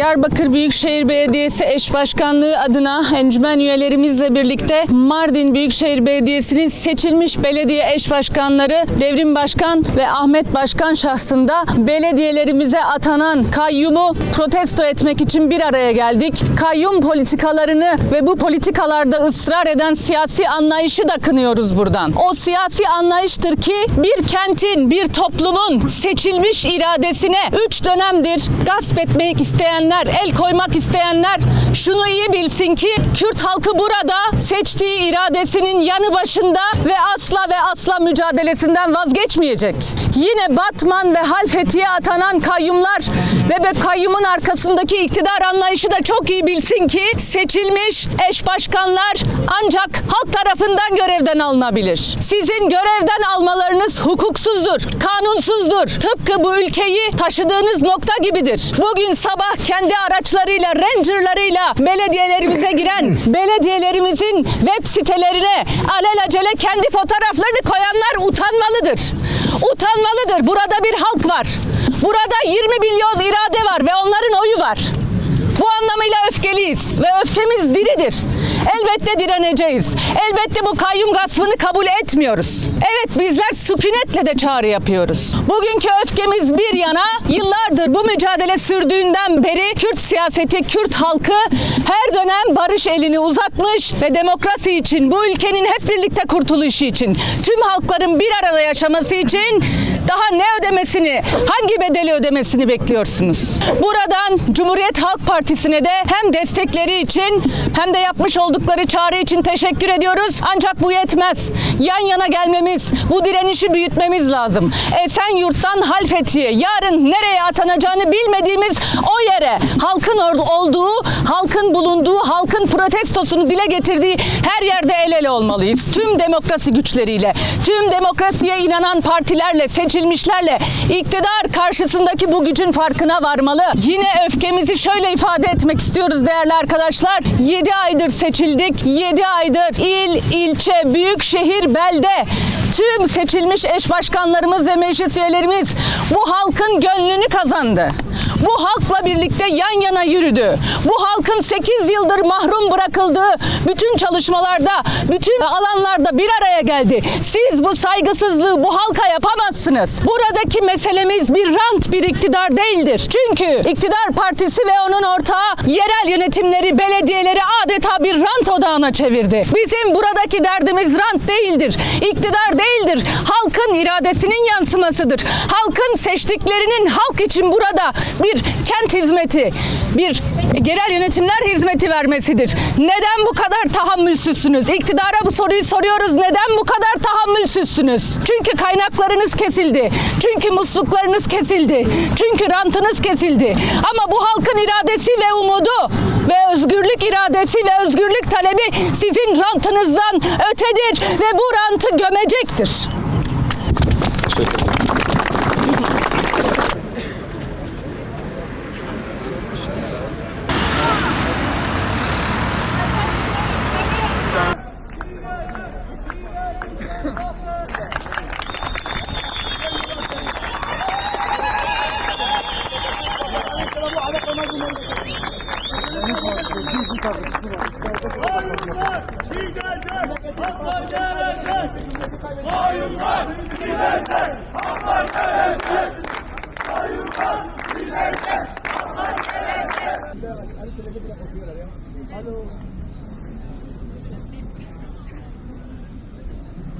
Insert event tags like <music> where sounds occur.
Diyarbakır Büyükşehir Belediyesi eş başkanlığı adına encümen üyelerimizle birlikte Mardin Büyükşehir Belediyesi'nin seçilmiş belediye eş başkanları Devrim Başkan ve Ahmet Başkan şahsında belediyelerimize atanan kayyumu protesto etmek için bir araya geldik. Kayyum politikalarını ve bu politikalarda ısrar eden siyasi anlayışı da kınıyoruz buradan. O siyasi anlayıştır ki bir kentin, bir toplumun seçilmiş iradesine 3 dönemdir gasp etmek isteyenler, el koymak isteyenler şunu iyi bilsin ki Kürt halkı burada seçtiği iradesinin yanı başında ve asla ve asla mücadelesinden vazgeçmeyecek. Yine Batman ve Halfeti'ye atanan kayyumlar ve be kayyumun arkasındaki iktidar anlayışı da çok iyi bilsin ki seçilmiş eş başkanlar ancak halk tarafından görevden alınabilir. Sizin görevden almalarınız hukuksuzdur, kanunsuzdur. Tıpkı bu ülkeyi taşıdığınız nokta gibidir. Bugün sabah kendi araçlarıyla, rangerlarıyla belediyelerimize giren, <laughs> belediyelerimizin web sitelerine alelacele kendi fotoğraflarını koyanlar utanmalıdır. Utanmalıdır. Burada bir halk var. Burada 20 milyon irade var ve onların oyu var. Bu anlamıyla öfkeliyiz ve öfkemiz diridir. Elbette direneceğiz. Elbette bu kayyum gaspını kabul etmiyoruz. Evet bizler sükunetle de çağrı yapıyoruz. Bugünkü öfkemiz bir yana yıllardır bu mücadele sürdüğünden beri Kürt siyaseti, Kürt halkı her dönem barış elini uzatmış ve demokrasi için, bu ülkenin hep birlikte kurtuluşu için, tüm halkların bir arada yaşaması için daha ne ödemesini, hangi bedeli ödemesini bekliyorsunuz? Buradan Cumhuriyet Halk Partisi'ne de hem destekleri için hem de yapmış oldukları çağrı için teşekkür ediyoruz. Ancak bu yetmez. Yan yana gelmemiz, bu direnişi büyütmemiz lazım. Esenyurt'tan Halfeti'ye yarın nereye atanacağını bilmediğimiz o yere halkın olduğu, halkın bulunduğu, halkın protestosunu dile getirdiği her yerde el ele olmalıyız. Tüm demokrasi güçleriyle, tüm demokrasiye inanan partilerle, seçilmişlerle iktidar karşısındaki bu gücün farkına varmalı. Yine öfkemizi şöyle ifade etmek istiyoruz değerli arkadaşlar. 7 aydır seçildik. 7 aydır il, ilçe, büyük şehir, belde tüm seçilmiş eş başkanlarımız ve meclis üyelerimiz bu halkın gönlünü kazandı. Bu halkla birlikte yan yana yürüdü. Bu halkın 8 yıldır mahrum bırakıldığı bütün çalışmalarda, bütün alanlarda bir araya geldi. Siz bu saygısızlığı bu halka yapamazsınız. Buradaki meselemiz bir rant, bir iktidar değildir. Çünkü iktidar partisi ve onun ortağı yerel yönetimleri, belediyeleri adeta bir rant odağına çevirdi. Bizim buradaki derdimiz rant değildir, iktidar değildir. Halkın iradesinin yansımasıdır. Halkın seçtiklerinin halk için burada bir kent hizmeti, bir yerel yönetimler hizmeti vermesidir. Neden bu kadar tahammülsüzsünüz? İktidara bu soruyu soruyoruz. Neden bu kadar tahammülsüzsünüz? Çünkü kaynaklarınız kesildi. Çünkü musluklarınız kesildi. Çünkü rantınız kesildi. Ama bu halkın iradesi ve umudu ve özgürlük iradesi ve özgürlük talebi sizin rantınızdan ötedir ve bu rantı gömecektir. Koyunlar gidecek, haklar gelecek. Koyunlar gidecek, haklar gelecek. Koyunlar gidecek, haklar gelecek. Hadi çeleke bile kokuyorlar ya. Hadi.